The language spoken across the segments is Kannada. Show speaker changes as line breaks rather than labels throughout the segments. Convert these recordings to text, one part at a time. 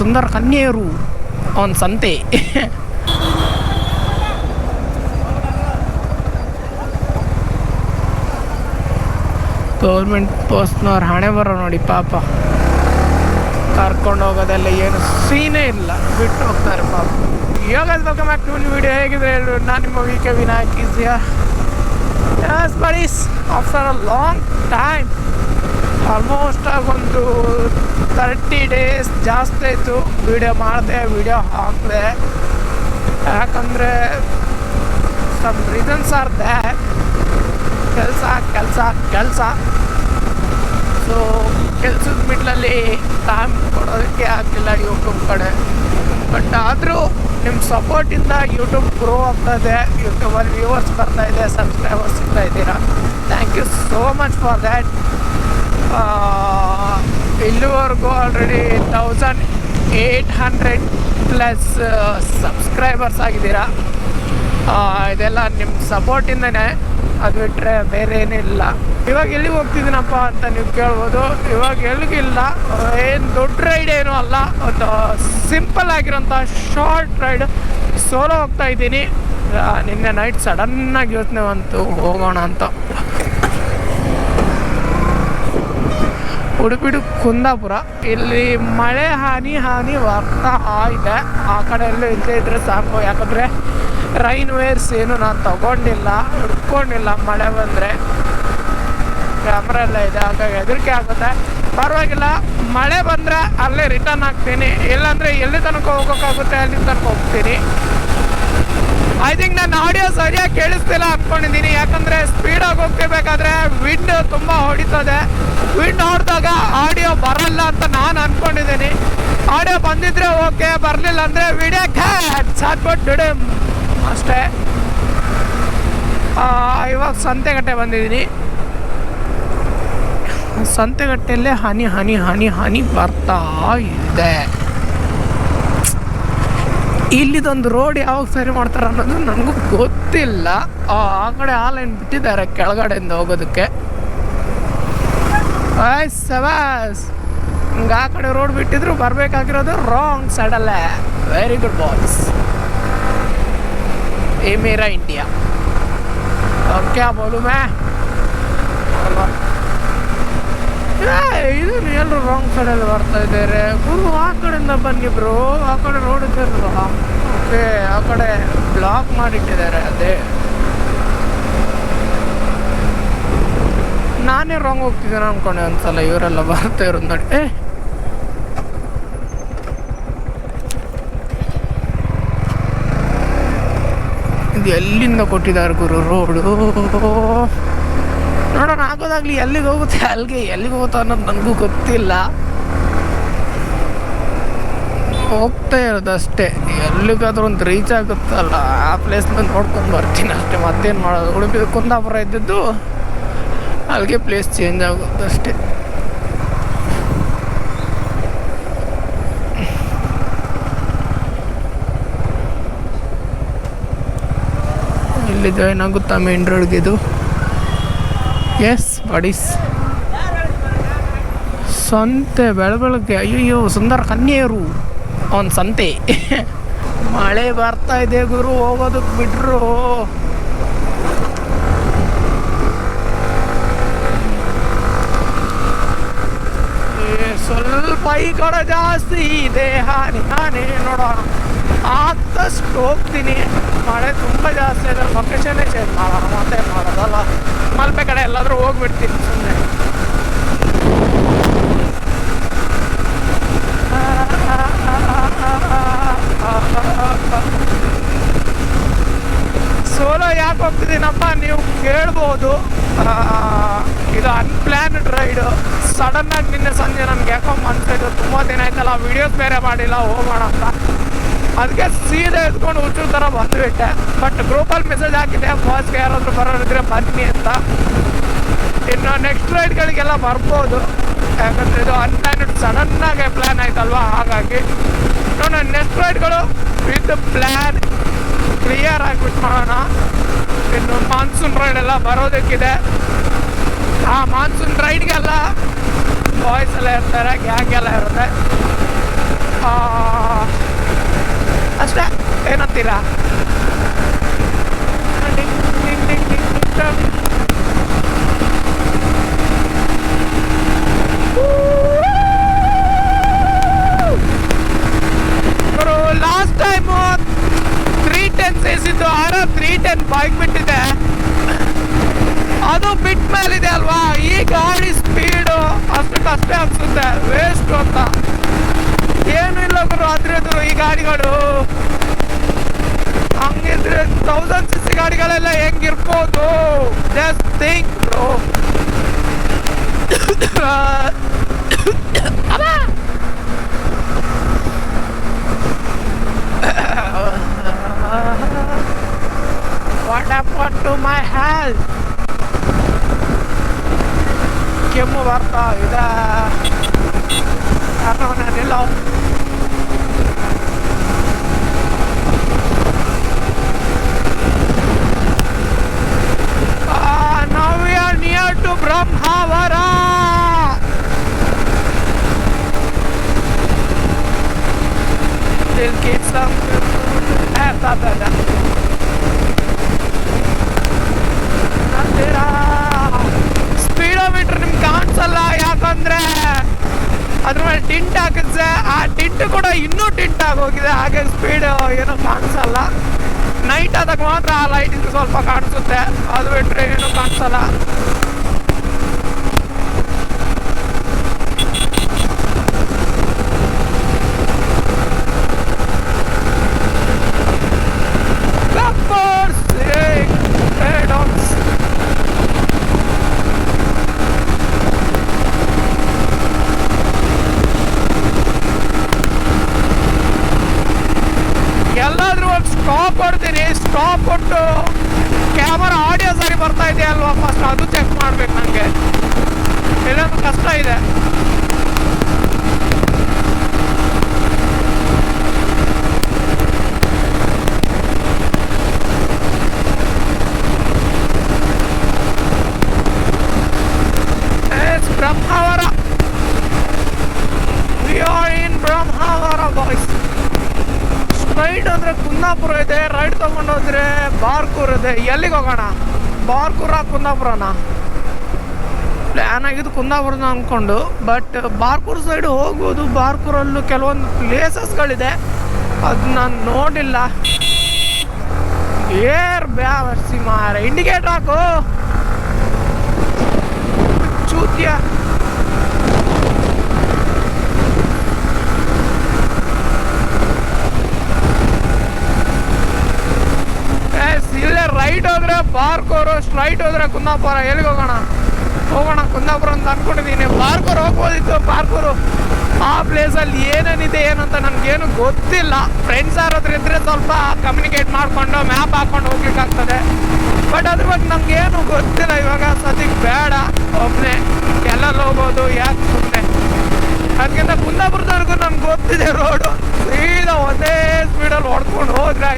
ಸುಂದರ ಕನ್ಯೆಯರು ಅವನ ಸಂತೆ. ಗೌರ್ಮೆಂಟ್ ಪೋಸ್ಟ್ನವ್ರು ಹಣೆ ಬರೋ ನೋಡಿ ಪಾಪ. ಕರ್ಕೊಂಡು ಹೋಗೋದೆಲ್ಲ ಏನು ಸೀನೇ ಇಲ್ಲ. ಬಿಟ್ಟು ಹೋಗ್ತಾರೆ ಪಾಪ. ಯೋಗ ಬಗ್ಗೆ ಟು ವಿಡಿಯೋ ಹೇಗಿದೆ ಹೇಳು. ನಾನು ನಿಮ್ಮ V K Vinayak ಈಸಿಯಾ after a long time almost ಒಂದು ತರ್ಟಿ ಡೇಸ್ ಜಾಸ್ತಿ ಆಯಿತು. ವಿಡಿಯೋ ಮಾಡಿದೆ ವಿಡಿಯೋ ಹಾಕಿದೆ. ಯಾಕಂದರೆ ಸಮ್ ರೀಸನ್ಸ್ ಆರ್ ದೇ ಕೆಲಸ ಕೆಲಸ ಕೆಲಸ. ಸೊ ಕೆಲಸದ ಮಿಡ್ಲಲ್ಲಿ ಟೈಮ್ ಕೊಡೋದಕ್ಕೆ ಆಗಲಿಲ್ಲ ಯೂಟ್ಯೂಬ್ ಕಡೆ. ಬಟ್ ಆದರೂ ನಿಮ್ಮ ಸಪೋರ್ಟಿಂದ ಯೂಟ್ಯೂಬ್ ಗ್ರೋ ಆಗ್ತದೆ ಯೂಟ್ಯೂಬಲ್ಲಿ ವ್ಯೂವರ್ಸ್ ಬರ್ತಾ ಇದೆ ಸಬ್ಸ್ಕ್ರೈಬರ್ಸ್ ಸಿಗ್ತಾ ಇದ್ದೀರಾ. Thank you so much for that ಇಲ್ಲಿವರೆಗೂ already thousand eight hundred plus subscribers ಆಗಿದ್ದೀರಾ? ಇದೆಲ್ಲ ನಿಮ್ಮ ಸಪೋರ್ಟಿಂದನೇ ಅದು ಬಿಟ್ಟರೆ ಬೇರೆ ಏನಿಲ್ಲ ಇವಾಗ ಎಲ್ಲಿಗೆ ಹೋಗ್ತಿದ್ದೀನಪ್ಪ ಅಂತ ನೀವು ಕೇಳ್ಬೋದು. ಇವಾಗ ಎಲ್ಲಿಗಿಲ್ಲ. ಏನು ದೊಡ್ಡ ರೈಡ್ ಏನೂ ಅಲ್ಲ. ಒಂದು ಸಿಂಪಲ್ ಆಗಿರೋಂಥ ಶಾರ್ಟ್ ರೈಡ್ ಸೋಲೋ ಹೋಗ್ತಾ ಇದ್ದೀನಿ. ನಿನ್ನೆ ನೈಟ್ ಸಡನ್ನಾಗಿ ಯೋಚನೆ ಬಂತು. ಹೋಗೋಣ ಅಂತ. ಉಡುಪಿಡು ಕುಂದಾಪುರ. ಇಲ್ಲಿ ಮಳೆ ಹಾನಿ ಹಾನಿ ಬರ್ತಾ ಇದೆ. ಆ ಕಡೆ ಎಲ್ಲೂ ಇಲ್ಲದೆ ಇದ್ರೆ ಸಾಕು. ಯಾಕಂದರೆ ರೈನ್ ವೇರ್ಸ್ ಏನು ನಾನು ತಗೊಂಡಿಲ್ಲ, ಹುಡ್ಕೊಂಡಿಲ್ಲ ಮಳೆ ಬಂದರೆ. ಕ್ಯಾಮ್ರಾ ಎಲ್ಲ ಇದೆ, ಹಾಗಾಗಿ ಹೆದರಿಕೆ ಆಗುತ್ತೆ. ಪರವಾಗಿಲ್ಲ, ಮಳೆ ಬಂದರೆ ಅಲ್ಲೇ ರಿಟರ್ನ್ ಆಗ್ತೀನಿ ಇಲ್ಲಾಂದರೆ ಎಲ್ಲಿ ತನಕ ಹೋಗೋಕ್ಕಾಗುತ್ತೆ ಅಲ್ಲಿ ತನಕ ಹೋಗ್ತೀನಿ. ಐ ಥಿಂಕ್ ನಾನು ಆಡಿಯೋ ಸರಿಯಾಗಿ ಕೇಳಿಸ್ತಿಲ್ಲ ಅಂದ್ಕೊಂಡಿದ್ದೀನಿ ಯಾಕಂದ್ರೆ ಸ್ಪೀಡಾಗಿ ಹೋಗ್ತಿರ್ಬೇಕಾದ್ರೆ ವಿಂಡ್ ತುಂಬ ಹೊಡಿತದೆ. ವಿಂಡ್ ಹೊಡೆದಾಗ ಆಡಿಯೋ ಬರಲ್ಲ ಅಂತ ನಾನು ಅನ್ಕೊಂಡಿದ್ದೀನಿ. ಆಡಿಯೋ ಬಂದಿದ್ರೆ ಓಕೆ, ಬರಲಿಲ್ಲ ಅಂದರೆ ವಿಡಿಯೋ ಕ್ಯಾಟ್ ಸಾಕ್ಬಿಟ್ಟು ಬಿಡು ಅಷ್ಟೇ ಇವಾಗ ಸಂತೆಗಟ್ಟೆ ಬಂದಿದ್ದೀನಿ. ಸಂತೆಗಟ್ಟೆಯಲ್ಲೇ ಹನಿ ಹನಿ ಹನಿ ಹನಿ ಬರ್ತಾ ಇದೆ. ಇಲ್ಲಿದೊಂದು ರೋಡ್ ಯಾವಾಗ ಸರಿ ಮಾಡ್ತಾರೆ ಅನ್ನೋದು ನನಗೂ ಗೊತ್ತಿಲ್ಲ. ಆ ಕಡೆ ಆ ಲೈನ್ ಬಿಟ್ಟಿದ್ದಾರೆ ಕೆಳಗಡೆಯಿಂದ ಹೋಗೋದಕ್ಕೆ. ಆಯ್ ಸವಾಸ್ ಹಿಂಗೆ ಆ ಕಡೆ ರೋಡ್ ಬಿಟ್ಟಿದ್ರು ಬರಬೇಕಾಗಿರೋದು ರಾಂಗ್ ಸೈಡಲ್ಲೇ ವೆರಿ ಗುಡ್ ಬಾಯ್ಸ್ ए मेरा इंडिया अब क्या बोलूँ मैं ಅಲ್ವಾ ಏ, ಇದು ಎಲ್ಲರೂ ರಾಂಗ್ ಸೈಡಲ್ಲಿ ಬರ್ತಾ ಇದ್ದಾರೆ ಗುರು ಆ ಕಡೆಯಿಂದ ಬನ್ನಿ ಬ್ರೋ ಆ ಕಡೆ ರೋಡ್ ಇದ್ದಾರಲ್ವಾ ಓಕೆ ಆ ಕಡೆ ಬ್ಲಾಕ್ ಮಾಡಿಟ್ಟಿದ್ದಾರೆ ಅದೇ ನಾನೇ ರಾಂಗ್ ಹೋಗ್ತಿದ್ದೇನೆ ಅನ್ಕೊಂಡೆ ಒಂದ್ಸಲ, ಇವರೆಲ್ಲ ಬರ್ತಾ ಇರೋದು ನೋಡಿ. ಏ! ಇದು ಎಲ್ಲಿಂದ ಕೊಟ್ಟಿದ್ದಾರೆ ಗುರು ರೋಡು ನೋಡೋಣ, ಆಗೋದಾಗ್ಲಿ ಎಲ್ಲಿಗೆ ಹೋಗುತ್ತೆ ಅಲ್ಲಿಗೆ ಎಲ್ಲಿಗೆ ಹೋಗುತ್ತೋ ಅನ್ನೋದು ನನಗೂ ಗೊತ್ತಿಲ್ಲ. ಹೋಗ್ತಾ ಇರೋದು ಅಷ್ಟೇ. ಎಲ್ಲಿಗಾದ್ರೂ ಒಂದು ರೀಚ್ ಆಗುತ್ತಲ್ಲ, ಆ ಪ್ಲೇಸ್ನ ನೋಡ್ಕೊಂಡು ಬರ್ತೀನಿ ಅಷ್ಟೇ. ಮತ್ತೇನು ಮಾಡೋದು? ಉಡುಪಿ, ಕುಂದಾಪುರ ಇದ್ದಿದ್ದು? ಅಲ್ಲಿಗೆ ಪ್ಲೇಸ್ ಚೇಂಜ್ ಆಗುತ್ತೆ ಅಷ್ಟೇ. ಇಲ್ಲಿ ಜಾಯ್ನ್ ಆಗುತ್ತಾ ಮೇನ್ ಇದು ಎಸ್ ಬಡೀಸ್ ಸಂತೆ ಬೆಳ ಬೆಳಗ್ಗೆ ಅಯ್ಯಯ್ಯೋ, ಸುಂದರ ಕನ್ಯೆಯರು. ಅವನ ಸಂತೆ. ಮಳೆ ಬರ್ತಾ ಇದೆ ಗುರು ಹೋಗೋದಕ್ಕೆ ಬಿಟ್ರು ಏ, ಸ್ವಲ್ಪ ಈ ಕಡೆ ಜಾಸ್ತಿ ಇದೆ ಹಾನಿ ಹಾನಿ ನೋಡೋಣ. ಆದಷ್ಟು ಹೋಗ್ತೀನಿ. ಮಳೆ ತುಂಬ ಜಾಸ್ತಿ ಇದೆ ಲೊಕೇಶನ್ನೇ ಚೇಂಜ್ ಮಾಡೋಣ ಮತ್ತೆ ಮಾಡೋದಲ್ಲ. ಮಲ್ಪೆ ಕಡೆ ಎಲ್ಲಾದರೂ ಹೋಗ್ಬಿಡ್ತೀನಿ ಸುಮ್ಮನೆ ಸೋಲೋ ಯಾಕೆ ಹೋಗ್ತಿದ್ದೀನಪ್ಪ? ನೀವು ಕೇಳ್ಬೋದು. ಇದು ಅನ್ಪ್ಲ್ಯಾನ್ಡ್ ರೈಡು ಸಡನ್ನಾಗಿ ನಿನ್ನೆ ಸಂಜೆ ನನಗೆ ಯಾಕೋ ಮನ್ಸಿದ್ದು ತುಂಬ ದಿನ ಆಯ್ತಲ್ಲ ವಿಡಿಯೋಸ್ ಬೇರೆ ಮಾಡಿಲ್ಲ, ಹೋಗೋಣ ಅಂತ. ಅದಕ್ಕೆ ಸೀದಾ ಎತ್ಕೊಂಡು ಹುಚ್ಚು ಥರ ಬಂದುಬಿಟ್ಟೆ. ಬಟ್ ಗ್ರೂಪಲ್ಲಿ ಮೆಸೇಜ್ ಹಾಕಿದ್ದೆ ಫಸ್ಟ್ಗೆ ಯಾರಾದರೂ ಬರೋರಿದ್ರೆ ಬನ್ನಿ ಅಂತ. ಇನ್ನು ನೆಕ್ಸ್ಟ್ ರೈಡ್ಗಳಿಗೆಲ್ಲ ಬರ್ಬೋದು. ಯಾಕಂದರೆ ಇದು ಅನ್ಪ್ಲ್ಯಾನ್ಡ್ ಸಡನ್ನಾಗೆ ಪ್ಲ್ಯಾನ್ ಆಯ್ತಲ್ವಾ? ಹಾಗಾಗಿ. ನೋಡೋಣ ನೆಕ್ಸ್ಟ್ ರೈಡ್ಗಳು ವಿತ್ ಪ್ಲ್ಯಾನ್ ಕ್ಲಿಯರ್ ಆಗಿಬಿಟ್ಟು ಮಾಡೋಣ ಇನ್ನು ಮಾನ್ಸೂನ್ ರೈಡ್ ಎಲ್ಲ ಬರೋದಕ್ಕಿದೆ. ಆ ಮಾನ್ಸೂನ್ ರೈಡ್ಗೆಲ್ಲ ಬಾಯ್ಸ್ ಎಲ್ಲ ಇರ್ತಾರೆ ಗ್ಯಾಂಗ್ ಎಲ್ಲ ಇರುತ್ತೆ. ಅಷ್ಟೇ, ಏನಂತೀರಾ? ಟೆನ್ ಸೇಸಿದ್ದು ಆರ ತ್ರೀ ಟೆನ್ ಬೈಕ್ ಬಿಟ್ಟಿದೆ. ಅದು ಬಿಟ್ ಮೇಲಿದೆ ಅಲ್ವಾ? ಈ ಗಾಡಿ ಸ್ಪೀಡು ಅಷ್ಟಕ್ಕಷ್ಟೇ ಅನ್ಸುತ್ತೆ. ವೇಸ್ಟ್ ಅಂತ. ಏನು ಇಲ್ಲ ಗುರು, ಅದ್ರದ್ದು ಈ ಗಾಡಿಗಳು. ಹಂಗಿದ್ರೆ ತೌಸಂಡ್ ಸಿ ಸಿ ಗಾಡಿಗಳೆಲ್ಲ ಹೆಂಗಿರ್ಬೋದು? Just think bro What happened to my health? ಕೆಮ್ಮು ಬರ್ತಾ ಇದೆ ಕಾರಣವನ್ನೆಲ್ಲ now we are near to Brahmavara. We'll get some. Da, da. Speedometer ನಿಮ್ಗೆ ಕಾಣಿಸಲ್ಲ ಯಾಕಂದ್ರೆ ಅದ್ರ ಮೇಲೆ ಟಿಂಟ್ ಹಾಕಿದ್ರೆ ಆ ಟಿಂಟ್ ಕೂಡ ಇನ್ನೂ ಟಿಂಟ್ ಆಗೋಗಿದೆ ಹಾಗೆ ಸ್ಪೀಡ್ ಏನೋ ಕಾಣಿಸಲ್ಲ. ನೈಟ್ ಆದಾಗ ಮಾತ್ರ ಆ ಲೈಟಿಂದು ಸ್ವಲ್ಪ ಕಾಣಿಸುತ್ತೆ. ಅದು ಬಿಟ್ಟರೆ ಏನು ಕಾಣಿಸಲ್ಲ Peppers! Hey, hey, dogs. ಎಲ್ಲಾದ್ರೂ ಒಂದು ಸ್ಟಾಪ್ ಕೊಡ್ತೀನಿ ಸ್ಟಾಪ್ ಕೊಟ್ಟು ಕ್ಯಾಮರಾ ಆಡಿಯೋ ಸರಿ ಬರ್ತಾ ಇದೆಯಾ ಅಲ್ವಾ ಫಸ್ಟ್ ಅದು ಚೆಕ್ ಮಾಡ್ಬೇಕು ನನಗೆ ಇಲ್ಲೊಂದು ಕಷ್ಟ ಇದೆ It's Brahmavara. We are in Brahmavara, boys. Straight ಅಂದ್ರೆ ಕುಂದಾಪುರ ಇದೆ ರೈಟ್ ತಗೊಂಡು ಹೋದ್ರೆ ಬಾರ್ಕೂರ್ ಇದೆ ಎಲ್ಲಿಗೆ ಹೋಗೋಣ? ಬಾರ್ಕೂರ ಕುಂದಾಪುರನ? ಪ್ಲ್ಯಾನ್ ಆಗಿದ್ದು ಕುಂದಾಪುರ ಅಂದ್ಕೊಂಡು ಬಟ್ ಬಾರ್ಕೂರ್ ಸೈಡ್ ಹೋಗ್ಬೋದು ಬಾರ್ಕೂರಲ್ಲೂ ಕೆಲವೊಂದು ಪ್ಲೇಸಸ್ಗಳಿದೆ. ಅದು ನಾನು ನೋಡಿಲ್ಲ. ಏರ್ ಬ್ಯಾವರ್ಸಿ ಮಾರ ಇಂಡಿಕೇಟರ್ ಹಾಕು. ಚೂತಿಯ ಎಸ್, ಇಲ್ಲೇ ರೈಟ್ ಹೋದ್ರೆ ಬಾರ್ಕೋರು ಸ್ಟ್ರೈಟ್ ಹೋದ್ರೆ ಕುಂದಾಪುರ, ಎಲ್ಲಿಗೆ ಹೋಗೋಣ? ಹೋಗೋಣ ಕುಂದಾಪುರ ಅಂತ ಅನ್ಕೊಂಡಿದ್ದೀನಿ ಪಾರ್ಕೂರು ಹೋಗ್ಬೋದಿತ್ತು, ಪಾರ್ಕೂರು. ಆ ಪ್ಲೇಸಲ್ಲಿ ಏನೇನಿದೆ, ಏನು ಅಂತ ನನಗೇನು ಗೊತ್ತಿಲ್ಲ. ಫ್ರೆಂಡ್ಸ್ ಯಾರಾದ್ರೂ ಇದ್ರೆ ಸ್ವಲ್ಪ ಕಮ್ಯುನಿಕೇಟ್ ಮಾಡಿಕೊಂಡು ಮ್ಯಾಪ್ ಹಾಕೊಂಡು ಹೋಗ್ಲಿಕ್ಕಾಗ್ತದೆ. ಬಟ್ ಅದ್ರ ಬಗ್ಗೆ ನಮಗೇನು ಗೊತ್ತಿಲ್ಲ. ಇವಾಗ ಸದ್ಯಕ್ಕೆ ಬೇಡ. ಒಬ್ಬನೇ ಎಲ್ಲಲ್ಲಿ ಹೋಗ್ಬೋದು, ಯಾಕೆ ಸುಮ್ಮನೆ ಅದಕ್ಕಿಂತ ಕುಂದಾಪುರದವರೆಗೂ ನಮ್ಗೆ ಗೊತ್ತಿದೆ ರೋಡು ಸೀದಾ ಒಂದೇ ಸ್ಪೀಡಲ್ಲಿ ಹೊಡ್ಕೊಂಡು ಹೋದ್ರೆ.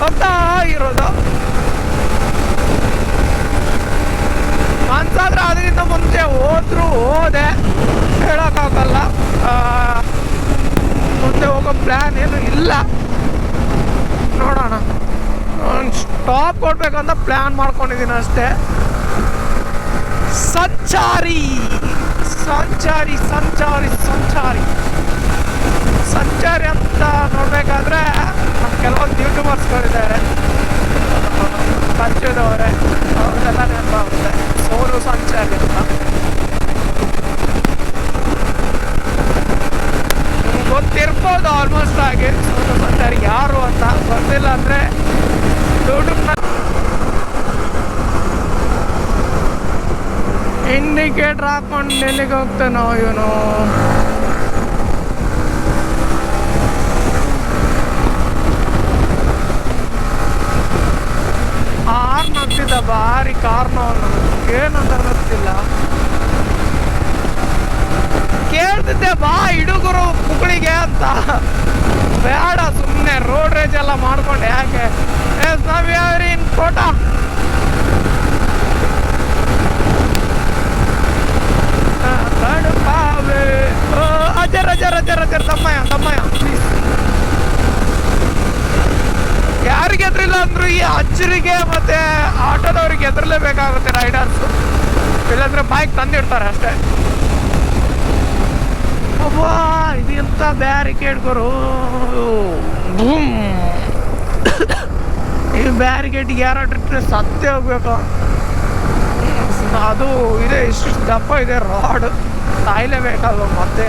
ಹೋಗ್ತಾ ಇರೋದು. ಮನ್ಸಾದ್ರೆ ಅದರಿಂದ ಮುಂಚೆ ಹೋದ್ರು ಹೋದೆ. ಹೇಳೋಕ್ಕಾಗಲ್ಲ. ಮುಂದೆ ಹೋಗೋ ಪ್ಲ್ಯಾನ್ ಏನು ಇಲ್ಲ. ನೋಡೋಣ. ಸ್ಟಾಪ್ ಕೊಡ್ಬೇಕಂತ ಪ್ಲ್ಯಾನ್ ಮಾಡ್ಕೊಂಡಿದ್ದೀನಿ ಅಷ್ಟೇ. ಸಂಚಾರಿ. ಸಂಚಾರಿ ಸಂಚಾರಿ ಸಂಚಾರಿ. ಸಂಚಾರಿ ಅಂತ ನೋಡ್ಬೇಕಾದ್ರೆ ಕೆಲವೊಂದು ಯೂಟ್ಯೂಬರ್ಸ್ಗಳಿದ್ದಾರೆ ಪರಿಚಯದವರೇ ಅವರೆಲ್ಲ ನೆನಪಾಗುತ್ತೆ. ಸಂಚಾರಿ ಅಂತ ನಿಮ್ಗೆ ಗೊತ್ತಿರ್ಬೋದು ಆಲ್ಮೋಸ್ಟ್ ಆಗಿ ಸೋನು ಸಂಚಾರಿ ಯಾರು ಅಂತ ಗೊತ್ತಿಲ್ಲ ಅಂದರೆ ಯೂಟ್ಯೂಬ್ನ ಇಂಡಿಕೇಟ್ರ್ ಹಾಕೊಂಡು ಎಲ್ಲಿಗೆ ಹೋಗ್ತಾನೋ ಇವನು. ಭಾರಿ ಕಾರ್ನು ಏನಂತ ಗೊತ್ತಿಲ್ಲ. ಕೇಳ್ತಿದ್ದೆ, ಬಾ ಹಿಡುಗರು ಕುಕ್ಕಳಿಗೆ ಅಂತ. ಬೇಡ ಸುಮ್ಮನೆ ರೋಡ್ ರೇಜ್ ಎಲ್ಲ ಮಾಡ್ಕೊಂಡು. ಯಾಕೆ? ಎಸ್ ನಾವ್ ಇನ್ ಫೋಟೋ ಅಜರ್ ಅಜರ್ ಅಜರ್ ಇದ್ದಾರೆ ತಮ್ಮಯ್ಯ ತಮ್ಮಯ್ಯ ಪ್ಲೀಸ್ ಯಾರಿಗೆ ಅಂದ್ರು ಈ ಅಚ್ಚರಿಗೆ ಮತ್ತೆ ಆಟೋದವ್ರಿಗೆ ಎದುರಲೇಬೇಕಾಗುತ್ತೆ ರೈಡರ್ಸ್. ಇಲ್ಲಾಂದ್ರೆ ಬೈಕ್ ತಂದಿಡ್ತಾರೆ ಅಷ್ಟೇ. ಅಬ್ಬಾ ಇದು ಎಂತ ಬ್ಯಾರಿಕೇಡ್ಗಳು ಬೂಮ್ ಈ ಬ್ಯಾರಿಕೇಡ್ಗೆ ಯಾರೋ ಇಟ್ಟರೆ ಸತ್ತೇ ಹೋಗ್ಬೇಕು. ಅದು ಇದೆ, ಇಷ್ಟು ದಪ್ಪ ಇದೆ ರಾಡ್ ಸಾಯ್ಲೇಬೇಕಲ್ವ ಮತ್ತೆ.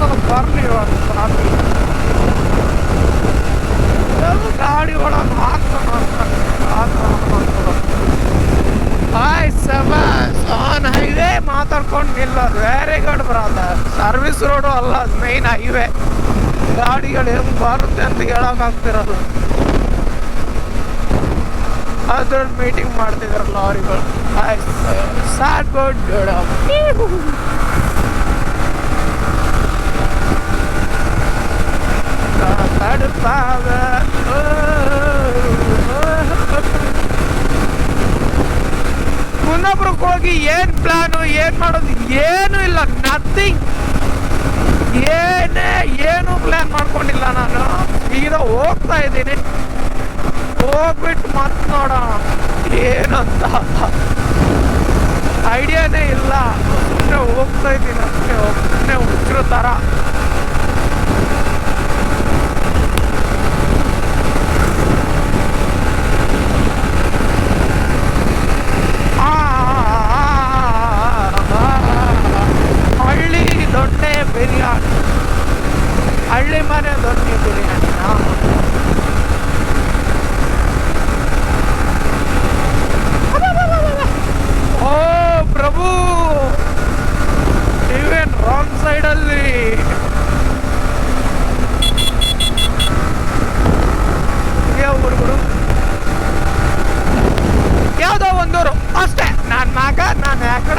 ಮತ್ತೊಂದು ಬರಲಿ ರಾತ್ರಿ. ಗಾಡಿ ಒಳಗೆ ಹಾಕ್ತಾನೆ ಹಾಯ್ ಸಬಾಸ್ ಆನ್ ಹೈವೇ ಮಾತಾಡ್ಕೊಂಡು ನಿಲ್ಲೋದು very good brother service road ಅಲ್ಲ ಮೈನ್ ಹೈವೇ ಗಾಡಿಗಳು ಹೆಂಗೆ ಬರುತ್ತೆ ಅಂತ ಹೇಳಕ್ ಆಗ್ತಿರಲ್ಲ ಅದ್ರಲ್ಲಿ ಮೀಟಿಂಗ್ ಮಾಡ್ತಿದ್ರು ಲಾರಿಗಳು. ಆಯ್ತು ಸಾಟ್ ಗುಡ್ ಕುಂದಾಪುರಕ್ಕೆ ಹೋಗಿ ಏನ್ ಪ್ಲಾನು ಏನ್ ಮಾಡೋದು? ಏನು ಇಲ್ಲ ನಥಿಂಗ್ ಏನೇ, ಏನು ಪ್ಲಾನ್ ಮಾಡ್ಕೊಂಡಿಲ್ಲ ನಾನು. ಈಗ ಹೋಗ್ತಾ ಇದ್ದೀನಿ. ಹೋಗ್ಬಿಟ್ಟು ಮತ್ ನೋಡೋಣ. ಏನಂತ. ಐಡಿಯಾನೇ ಇಲ್ಲ. ಹೋಗ್ತಾ ಇದ್ದೀನಿ. ಅಷ್ಟೇ ಹೋಗ್ತಾನೆ ಹುಡುಗರು ಥರ ಆ, ಆ, ಆ, ಹಳ್ಳಿ ದೊಣ್ಣೆ ಬಿರಿಯಾನಿ. ಹಳ್ಳಿ ಮನೆ ದೊಡ್ಡ ಬಿರಿಯಾನಿ ಓ ಪ್ರಭು, ನೀವೇನ್ ರಾಂಗ್ ಸೈಡಲ್ಲಿ ಹುಡುಗರು ಯಾವುದೋ ಒಂದೂರು ಅಷ್ಟೇ. ನನ್ನ ಮಗ ನಾನು ಯಾಕಡ?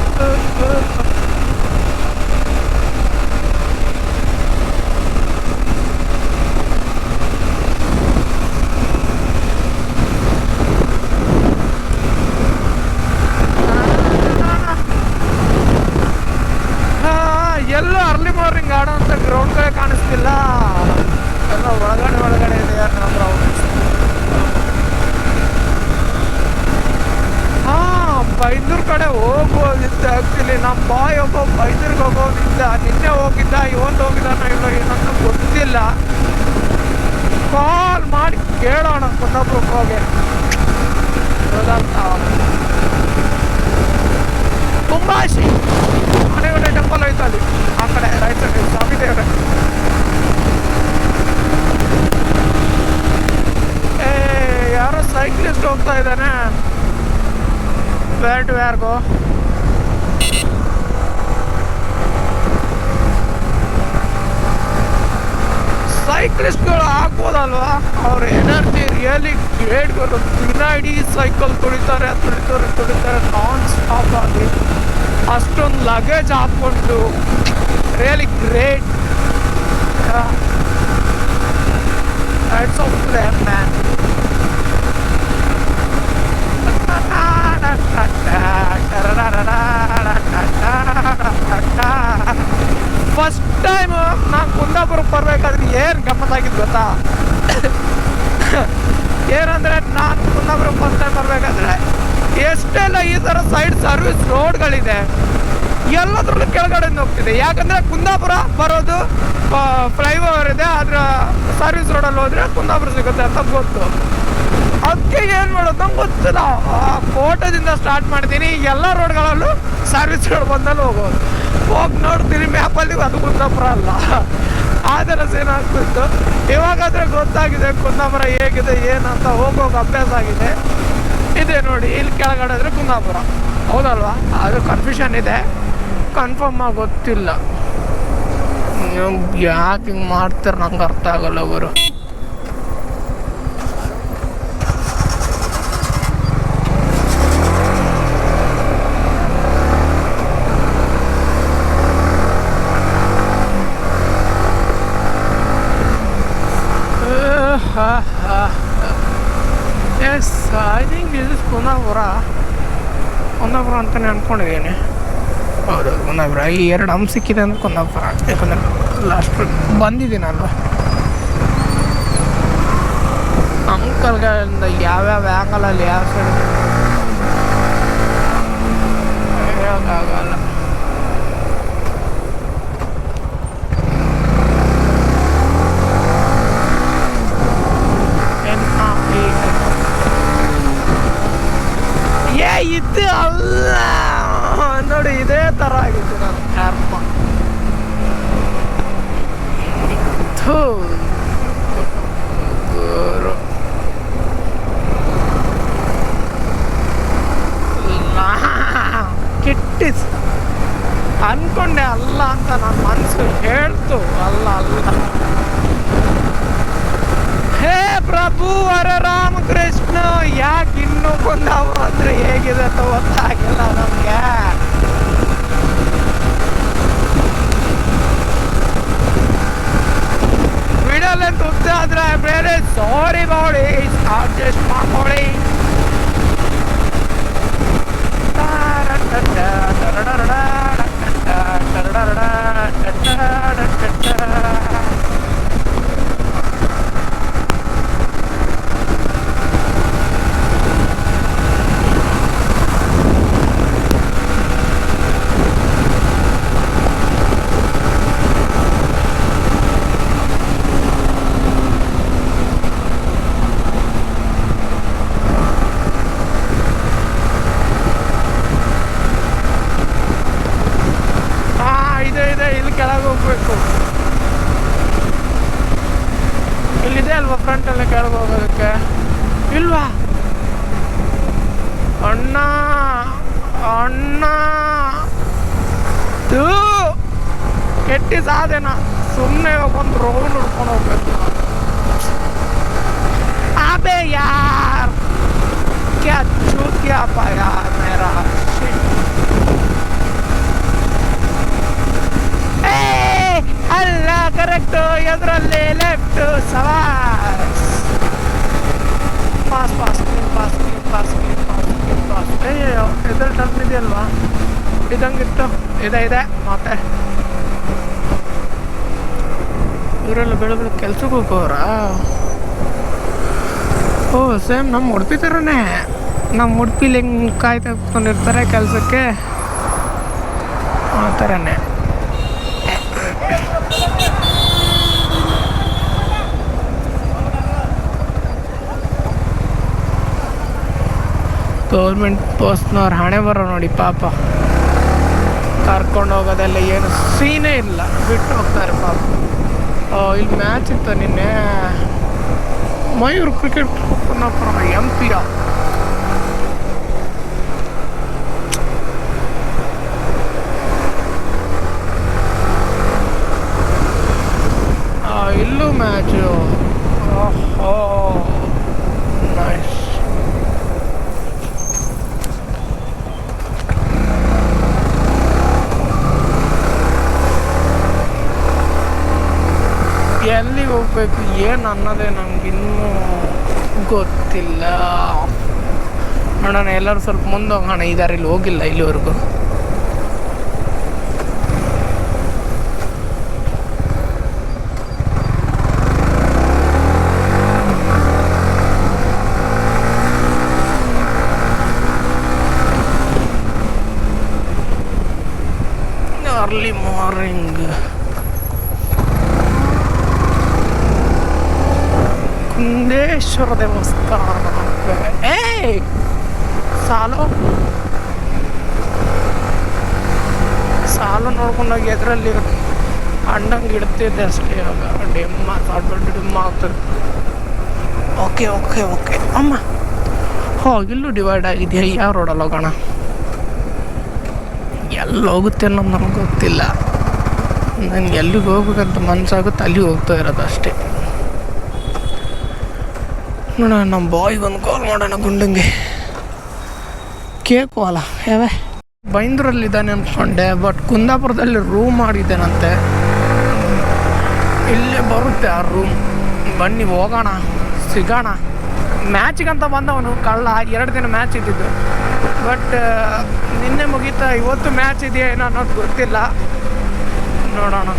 ಸೈಕ್ಲಿಸ್ಟ್ಗಳು ಹಾಕ್ಬೋದಲ್ವಾ ಅವ್ರ ಎನರ್ಜಿ ರಿಯಲಿ ಗ್ರೇಟ್ ಬರು ದಿನ ಇಡೀ ಸೈಕಲ್ ತುಳಿತಾರೆ ತುಳಿತಾರೆ ತುಳಿತಾರೆ ನಾನ್ ಸ್ಟಾಪ್ ಆಗಿ. ಅಷ್ಟೊಂದು ಲಗೇಜ್ ಹಾಕ್ಕೊಂಡು really great man first time ನಾನು ಕುಂದಾಪುರಕ್ಕೆ ಬರ್ಬೇಕಾದ್ರೆ ಏನು ಗಮ್ಮತ್ತಾಗಿದ್ದು ಗೊತ್ತಾ? ಏನಂದರೆ ನಾನು ಕುಂದಾಪುರಕ್ಕೆ ಫಸ್ಟ್ ಟೈಮ್ ಬರ್ಬೇಕಾದ್ರೆ ಎಷ್ಟೆಲ್ಲ ಈ ಥರ ಸೈಡ್ ಸರ್ವಿಸ್ ರೋಡ್ಗಳಿದೆ ಎಲ್ಲದ್ರಲ್ಲೂ ಕೆಳಗಡೆ ಹೋಗ್ತಿದೆ. ಯಾಕಂದ್ರೆ ಕುಂದಾಪುರ ಬರೋದು ಫ್ಲೈಓವರ್ ಇದೆ. ಆದರೆ ಸರ್ವಿಸ್ ರೋಡಲ್ಲಿ ಹೋದರೆ ಕುಂದಾಪುರ ಸಿಗುತ್ತೆ ಅಂತ ಗೊತ್ತು. ಅದಕ್ಕೆ ಏನು ಮಾಡೋದು ಗೊತ್ತಿಲ್ಲ. ಆ ಕೋಟದಿಂದ ಸ್ಟಾರ್ಟ್ ಮಾಡ್ತೀನಿ. ಎಲ್ಲ ರೋಡ್ಗಳಲ್ಲೂ ಸರ್ವಿಸ್ ರೋಡ್ ಬಂದಲ್ಲಿ ಹೋಗೋದು ಹೋಗಿ ನೋಡ್ತೀನಿ ಮ್ಯಾಪಲ್ಲಿ ಅದು ಕುಂದಾಪುರ ಅಲ್ಲ. ಆ ಥರ ಸೀನ್ ಇವಾಗಾದ್ರೆ ಗೊತ್ತಾಗಿದೆ ಕುಂದಾಪುರ ಹೇಗಿದೆ, ಏನಂತ ಹೋಗೋಗಿ ಅಭ್ಯಾಸ ಆಗಿದೆ. ಇದೆ ನೋಡಿ, ಇಲ್ಲಿ ಕೆಳಗಡೆ ಆದರೆ ಕುಂದಾಪುರ. ಹೌದಲ್ವಾ? ಅದು ಕನ್ಫ್ಯೂಷನ್ ಇದೆ. ಕನ್ಫರ್ಮ್ ಆಗಿ ಗೊತ್ತಿಲ್ಲ. ಯಾಕೆ ಹಿಂಗೆ ಮಾಡ್ತಾರೆ ನಂಗೆ ಅರ್ಥ ಆಗಲ್ಲ ಅವರು. Uh, uh, yes, uh, I think this ಅಂತಲೇ ಅಂದ್ಕೊಂಡಿದ್ದೀನಿ ಹೌದು ಕುನ್ನಾಪುರ ಈ ಎರಡು ಹಮ್ ಸಿಕ್ಕಿದೆ ಅಂದರೆ ಕುನ್ನಾಪುರ ಯಾಕಂದರೆ ಲಾಸ್ಟ್ ಬಂದಿದ್ದೀನಲ್ವ? ಅಂಕಲ್ಗಳಿಂದ ಯಾವ್ಯಾವ ಆ್ಯಂಗಲಲ್ಲಿ ಯಾವ ಸೈಡ್ ಹೇಳೋಕ್ಕಾಗಲ್ಲ. ಇದು ಅಲ್ಲ. ನೋಡಿ, ಇದೇ ಥರ ಆಗಿತ್ತು ನನ್ನ ಕರ್ಮ. ಥೂ. ಕೆಟ್ಟಿಸ್. ಅನ್ಕೊಂಡೆ ಅಲ್ಲ ಅಂತ ನನ್ನ ಮನಸ್ಸು ಹೇಳ್ತು. ಅಲ್ಲ ಅಲ್ಲ. ಹೇ ಪ್ರಭು ಹರ ರಾಮಕೃಷ್ಣ ಯಾಕೆ ಇನ್ನೂ ಕೊಂದಾವ ಅಂದ್ರೆ ಹೇಗಿದೆ ಅಂತ ಗೊತ್ತಾಗಿಲ್ಲ ನಮ್ಗೆ. ಬಿಡಲ್ಲ ತುಪ್ಪ ಆದ್ರೆ ಬೇರೆ ಸಾರಿ ಮಾಡಿ ಅಡ್ಜಸ್ಟ್ ಮಾಡ್ಕೊಳ್ಳಿ ಹಾ ಇದೆ ಇದೆ ಇಲ್ಲಿ ಕೆಳಗೆ ಹೋಗ್ಬೇಕು ಇಲ್ಲಿದೆ ಅಲ್ವಾ ಫ್ರಂಟಲ್ಲಿ ಕೆಳಗೆ ಹೋಗೋದಕ್ಕೆ ಇಲ್ವಾ ಅಣ್ಣ ಥೂ, ಕೆಟ್ಟಿ ಸಾಧನ. ಸುಮ್ಮನೆ ಒಂದು ರೌಂಡ್ ಹುಡ್ಕೊಂಡು ಹೋಗ್ಬೇಕು. ಅಬೆ ಯಾರ್? ಕ್ಯಾ ಚೂತಿಯಪ್ಪ ಯಾರ್ ಮೇರಾ ಅಲ್ಲ ಕರೆಕ್ಟ್ ಎದುರಲ್ಲಿ ಲೆಫ್ಟ್ ಸವಾಸ್. ಪಾಸ್ ಪಾಸ್ ಪಾಸ್ ಪಾಸ್ ಅಯ್ಯೋ ಎದುರು ಟರ್ನ್ ಇದಂಗಿತ್ತು ಇದೆ ಇದೆ ಮತ್ತೆ ಇವರೆಲ್ಲ ಬೆಳೆ ಬೆಳೆ ಕೆಲ್ಸಕ್ಕೆ ಹೋಗೋರ ಓ, ಸೇಮ್ ನಮ್ಮ ಉಡುಪಿ ಥರನೇ ನಮ್ಮ ಉಡುಪಿಲಿ ಹೆಂಗೆ ಕಾಯ್ತಾ ಕೂತ್ಕೊಂಡಿರ್ತಾರೆ ಕೆಲಸಕ್ಕೆ? ಆ ಥರನೇ ಗೌರ್ಮೆಂಟ್ ಪೋಸ್ಟ್ನವ್ರು ಹಣೆ ಬರೋ ನೋಡಿ ಪಾಪ. ಕರ್ಕೊಂಡು ಹೋಗೋದೆಲ್ಲ ಏನು ಸೀನೇ ಇಲ್ಲ. ಬಿಟ್ಟು ಹೋಗ್ತಾರೆ ಪಾಪ. ಇಲ್ಲಿ ಮ್ಯಾಚ್ ಇತ್ತು ನಿನ್ನೆ. ಮಯೂರು ಕ್ರಿಕೆಟ್ ಕುಂದಾಪುರ ಎಂ ಪಿಯ ಇಲ್ಲೂ ಮ್ಯಾಚು ಓಹೋ ನೈಸ್ ಎಲ್ಲಿಗೆ ಹೋಗ್ಬೇಕು ಏನು ಅನ್ನೋದೇ ನನಗಿನ್ನೂ ಗೊತ್ತಿಲ್ಲ. ಅಣ್ಣ ಎಲ್ಲರೂ ಸ್ವಲ್ಪ ಮುಂದೆ ಹೋಗೋಣ ಈ ಹೋಗಿಲ್ಲ ಇಲ್ಲಿವರೆಗೂ. ಕುಂದೇಶ್ವರ ದೇವಸ್ಥಾನ ಏ ಸಾಲು ಸಾಲು ನೋಡ್ಕೊಂಡೋಗಿ ಎದ್ರಲ್ಲಿ ಅಣ್ಣಂಗೆ ಇಡ್ತಿದ್ದೆ ಅಷ್ಟೇ ಇವಾಗ ಡಿಮ್ಮ ದೊಡ್ಡ ಡಿಮ್ಮ ಆಗ್ತದೆ ಓಕೆ ಓಕೆ ಓಕೆ ಅಮ್ಮ ಹೋ ಇಲ್ಲೂ ಡಿವೈಡ್ ಆಗಿದೆಯಾ ಯಾವ ರೋಡಲ್ಲಿ ಹೋಗೋಣ ಎಲ್ಲಿ ಹೋಗುತ್ತೆ ಅನ್ನೋದು ನನಗೆ ಗೊತ್ತಿಲ್ಲ ನನಗೆ ಎಲ್ಲಿಗೆ ಹೋಗ್ಬೇಕಂತ ಮನಸ್ಸಾಗುತ್ತೆ ಅಲ್ಲಿಗೆ ಹೋಗ್ತಾ ಇರೋದು ಅಷ್ಟೇ ನೋಡೋಣ ನಮ್ಮ ಬಾಯ್ಗೆ ಒಂದು ಕಾಲ್ ಮಾಡೋಣ ಗುಂಡಂಗೆ. ಕೇಕು ಅಲ್ಲ ಯಾವ? ಬೈಂದ್ರಲ್ಲಿದ್ದಾನೆ ಅಂದ್ಕೊಂಡೆ ಬಟ್ ಕುಂದಾಪುರದಲ್ಲಿ ರೂಮ್ ಮಾಡಿದ್ದೇನಂತೆ. ಇಲ್ಲೇ ಬರುತ್ತೆ ಆ ರೂಮ್ ಬನ್ನಿ ಹೋಗೋಣ, ಸಿಗೋಣ. ಮ್ಯಾಚಿಗಂತ ಬಂದವನು, ಕಳ್ಳ ಎರಡು ದಿನ ಮ್ಯಾಚ್ ಇದ್ದಿದ್ದು. ಬಟ್ ನಿನ್ನೆ ಮುಗೀತಾ, ಇವತ್ತು ಮ್ಯಾಚ್ ಇದೆಯಾ ಏನೋ ಅನ್ನೋದು ಗೊತ್ತಿಲ್ಲ. ನೋಡೋಣ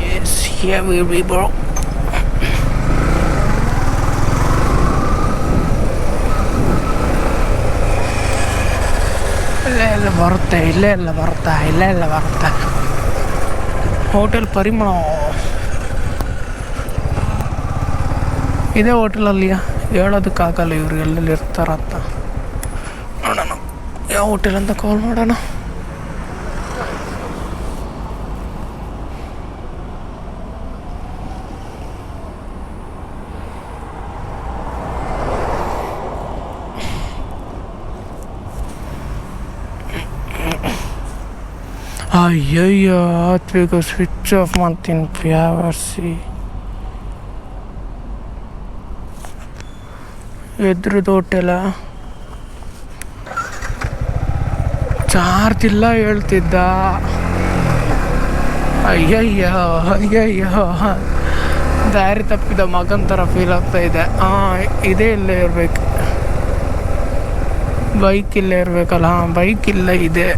Yes, here we be, bro. ಇಲ್ಲೇ ಎಲ್ಲ ಬರುತ್ತೆ ಇಲ್ಲೇ ಎಲ್ಲ ಬರುತ್ತೆ ಇಲ್ಲೇ ಎಲ್ಲ ಬರುತ್ತೆ ಹೋಟೆಲ್ ಪರಿಮಳ. ಇದೇ ಹೋಟೆಲಲ್ಲಿ ಹೇಳೋದಕ್ಕಾಗಲ್ಲ ಇವ್ರು ಎಲ್ಲೆಲ್ಲಿ ಇರ್ತಾರಂತ. ನೋಡೋಣ. ಯಾವ ಹೋಟೆಲ್ ಅಂತ ಕಾಲ್ ಮಾಡೋಣ? ಅಯ್ಯಯ್ಯೋ ಬೇಗ ಸ್ವಿಚ್ ಆಫ್ ಮಾಡ್ತೀನಿ ಪ್ಯಾವರ್ಸಿ ಎದ್ರು ಹೋಟೆಲ ಚಾರ್ಜ್ ಇಲ್ಲ ಹೇಳ್ತಿದ್ದ. ಅಯ್ಯಯ್ಯೋ ಅಯ್ಯಯ್ಯೋ. ದಾರಿ ತಪ್ಪಿದ ಮಗನ ಥರ ಫೀಲ್ ಆಗ್ತಾ ಇದೆ. ಹಾಂ ಇದೇ ಇಲ್ಲೇ ಇರಬೇಕು. ಬೈಕ್ ಇಲ್ಲೇ ಇರಬೇಕಲ್ಲ ಹಾಂ ಬೈಕ್ ಇಲ್ಲೇ ಇದೆ.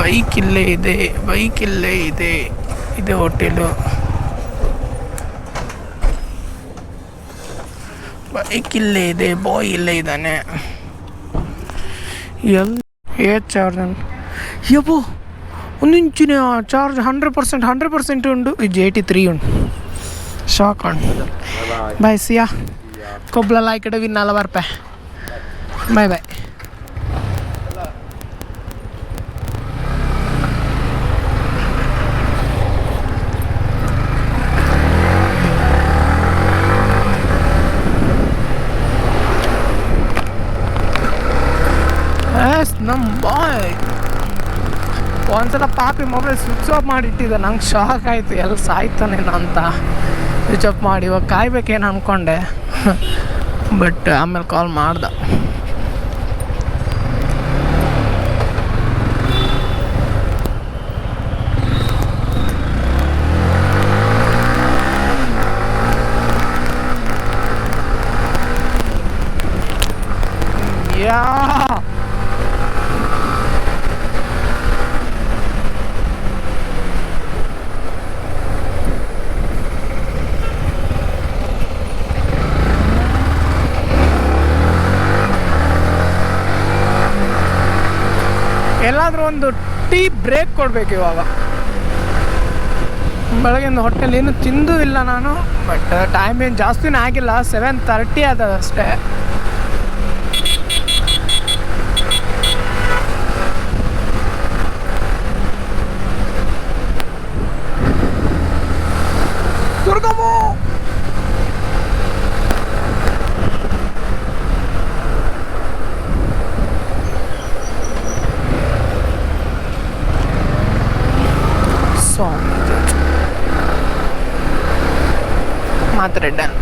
ಬೈಕ್ ಇಲ್ಲೇ ಇದೆ, ಬೈಕ್ ಇಲ್ಲೇ ಇದೆ. ಇದೆ ಹೋಟೆಲು. ಬೈಕ್ ಇಲ್ಲೇ ಇದೆ, ಬಾಯ್ ಇಲ್ಲೇ ಇದ್ದಾನೆ. ಎಲ್ ಏ ಚಾರ್ಜ್ ಯಬ್ಬೋ ಒಂದಿಂಚಿನ charge hundred percent hundred percent ಉಂಡು ಇದು ಏಯ್ಟಿ ತ್ರೀ ಉಂಟು. ಶಾಕ್ ಉಂಟು ಬಾಯ್ ಸಿಯಾ ಕೊಬ್ಲಲ್ಲ ಈ ಕಡೆ ವಿನ್ ಅಲ್ಲ ಬರ್ಪೆ ಬಾಯ್ ಬಾಯ್ ಎಸ್ ನಮ್ಮ ಬಾಯ್ ಒಂದ್ಸಲ ಪಾಪಿ ಮೊಬೈಲ್ ಸ್ವಿಚ್ ಆಫ್ ಮಾಡಿಟ್ಟಿದ್ದೆ ನಂಗೆ ಶಾಕ್ ಆಯಿತು. ಎಲ್ಲಿ ಸಾಯ್ತಾನೇನೋ ಅಂತ. ಸ್ವಿಚ್ ಆಫ್ ಮಾಡಿ. ಇವಾಗ ಕಾಯ್ಬೇಕೇನು ಅಂದ್ಕೊಂಡೆ ಬಟ್ ಆಮೇಲೆ ಕಾಲ್ ಮಾಡ್ದೆ. ಯಾ ಎಲ್ಲಾದರೂ ಒಂದು ಟೀ ಬ್ರೇಕ್ ಕೊಡಬೇಕು ಇವಾಗ. ಬೆಳಗಿನ ಹೋಟೆಲ್ ಏನು ತಿಂದೂ ಇಲ್ಲ ನಾನು, ಬಟ್ ಟೈಮ್ ಏನು ಜಾಸ್ತಿನೂ ಆಗಿಲ್ಲ ಸೆವೆನ್ ತರ್ಟಿ ಆದ ಅಷ್ಟೇ ದುರ್ಗಮ್ಮ ಸ್ವಾಮಿ ಮಾತ್ರೆ